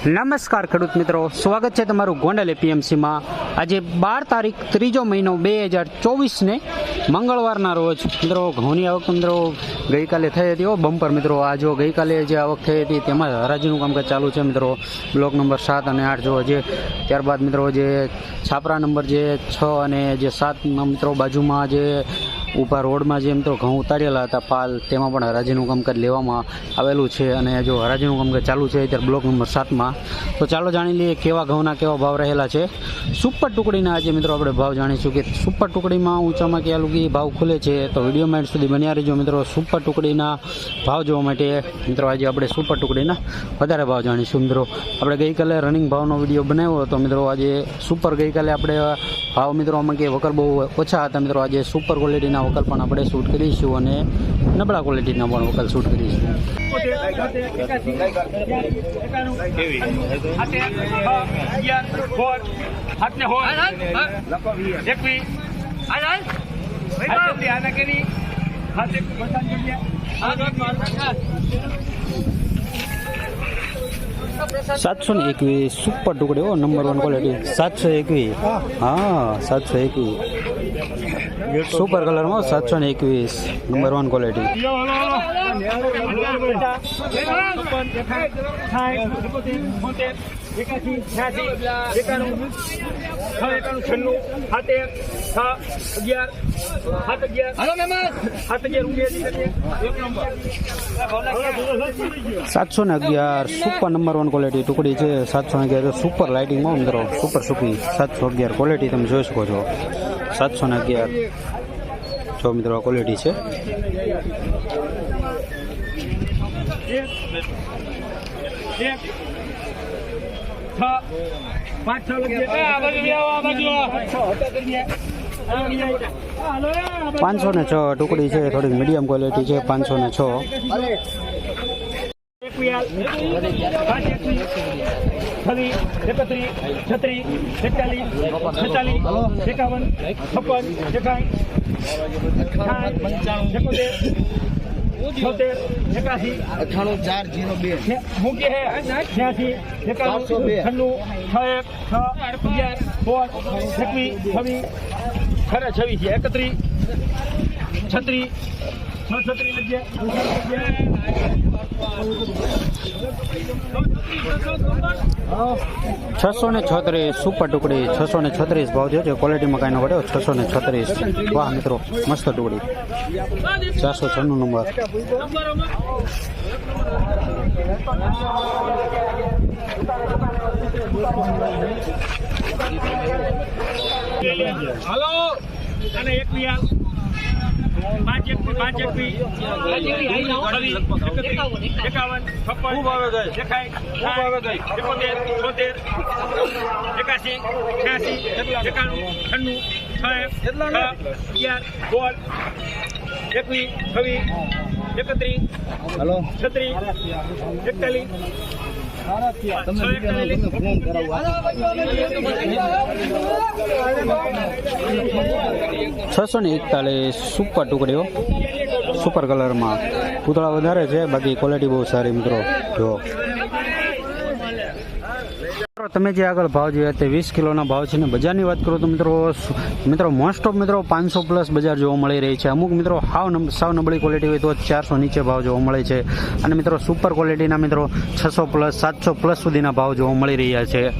નમસ્કાર ખેડૂત મિત્રો. સ્વાગત છે તમારું ગોંડલ એપીએમસીમાં. આજે બાર તારીખ, ત્રીજો મહિનો બે હજાર ચોવીસને મંગળવારના રોજ. મિત્રો, ઘઉંની આવક મિત્રો ગઈકાલે થઈ હતી ઓ બમ્પર મિત્રો. આ જો ગઈકાલે જે આવક થઈ હતી તેમાં હરાજીનું કામકાજ ચાલુ છે મિત્રો. બ્લોક નંબર સાત અને આઠ જો જે ત્યારબાદ મિત્રો જે છાપરા નંબર જે છ અને જે સાત મિત્રો બાજુમાં જે ઊભા રોડમાં જેમ તો ઘઉં ઉતારેલા હતા, પાલ, તેમાં પણ હરાજીનું કામકાજ લેવામાં આવેલું છે અને જો હરાજીનું કામકાજ ચાલુ છે અત્યારે બ્લોક નંબર સાતમાં, તો ચાલો જાણી લઈએ કેવા ઘઉંના કેવા ભાવ રહેલા છે. સુપર ટુકડીના આજે મિત્રો આપણે ભાવ જાણીશું કે સુપર ટુકડીમાં ઊંચામાં ક્યાં લુગી ભાવ ખુલે છે તો વિડીયોમાં એન્ડ સુધી બન્યા રહીજો મિત્રો. સુપર ટુકડીના ભાવ જોવા માટે મિત્રો આજે આપણે સુપર ટુકડીના વધારે ભાવ જાણીશું મિત્રો. આપણે ગઈકાલે રનિંગ ભાવનો વીડિયો બનાવ્યો હતો મિત્રો. આજે સુપર ગઈકાલે આપણે ભાવ મિત્રો આમાં કે વકર બહુ ઓછા હતા મિત્રો. આજે સુપર ક્વોલિટીના વકલ પણ આપણે શૂટ કરીશું અને નબળા ક્વોલિટીના પણ વકલ શૂટ કરીશું. સાતસો ને એકવીસ સુપર ટુકડી નંબર વન ક્વોલિટી સાતસો એકવીસ. હા, સાતસો એકવીસ. સુપર કલરમાં સાતસો ને એકવીસ નંબર વન ક્વોલિટી સાતસો ને અગિયાર સુપર નંબર વન ક્વોલિટી ટુકડી છે. સાતસો અગિયાર સુપર લાઇટિંગમાં મિત્રો સુપર સુપી સાતસો અગિયાર ક્વોલિટી તમે જોઈ શકો છો. સાતસો ને અગિયાર. જો મિત્રો ક્વોલિટી છે પાંચ છ. પાંચસો ને છ ટુકડી છે થોડીક મીડિયમ ક્વોલિટી છે પાંચસો ને છ છોતેર એકાસી અઠાણું ચાર જીરો બે મૂકી હે છ્યાસી એકાણું છન્નું છ એક છ અગિયાર સોળ એકવીસ છવ્વીસ ખરા છવી છે. એકત્રી છત્રીસ છ છત્રીસ છસો ને છત્રીસ, સુપર ટુકડી, છસો ને છત્રીસ ભાવ થયો ક્વોલિટીમાં કાંઈ ન પડ્યો છસો ને છત્રીસ. વાહ, મિત્રો, મસ્ત ટુકડી. ચારસો છન્નું નંબર. હાલો. અને એક મિયાલ. પાંચ એક પાંચ એક એકાવન છપ્પન એકાઈ એકોતેર છોતેર એકાસી છ્યાસી એકાણું છન્નું છ અગિયાર સોળ એકવીસ છવ્વીસ એકત્રીસ હલો. છત્રીસ એકતાલીસ છસો ને એકતાલીસ સુપર ટુકડીઓ. સુપર કલરમાં પૂતળા વધારે છે. બાકી ક્વોલિટી બહુ સારી મિત્રો. જો. તમે જે આગળ ભાવ જોયા તે વીસ કિલોના ભાવ છે ને બજારની વાત કરું તો મિત્રો મિત્રો મોસ્ટ ઓફ મિત્રો પાંચસો પ્લસ બજાર જોવા મળી રહી છે. અમુક મિત્રો હાવ સાવ નબળી ક્વોલિટી હોય તો ચારસો નીચે ભાવ જોવા મળે છે. અને મિત્રો સુપર ક્વોલિટીના મિત્રો છસો પ્લસ સાતસો પ્લસ સુધીના ભાવ જોવા મળી રહ્યા છે.